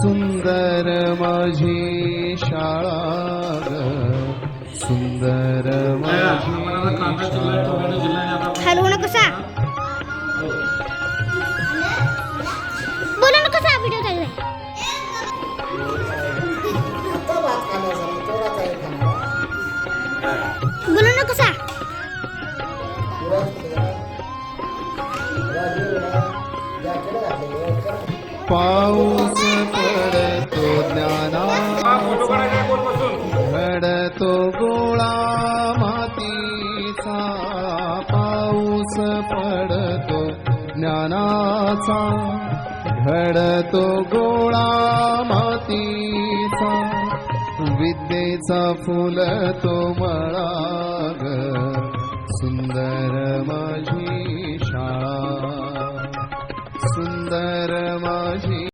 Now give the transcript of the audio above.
सुंदर माझी शाळा सुंदर माझी शाळा हलवू नको सा बोलू नको सा व्हिडिओ चालू आहे आता भात खाण्याचा मग तेवढाच आहे खाणार बोलू नको सा पाऊस पडतो ज्ञाना. घडतो गोळा मातीचा. पाऊस पडतो ज्ञानाचा. घडतो गोळा मातीचा. विद्येचा फुल तो मळा ग सुंदर माझी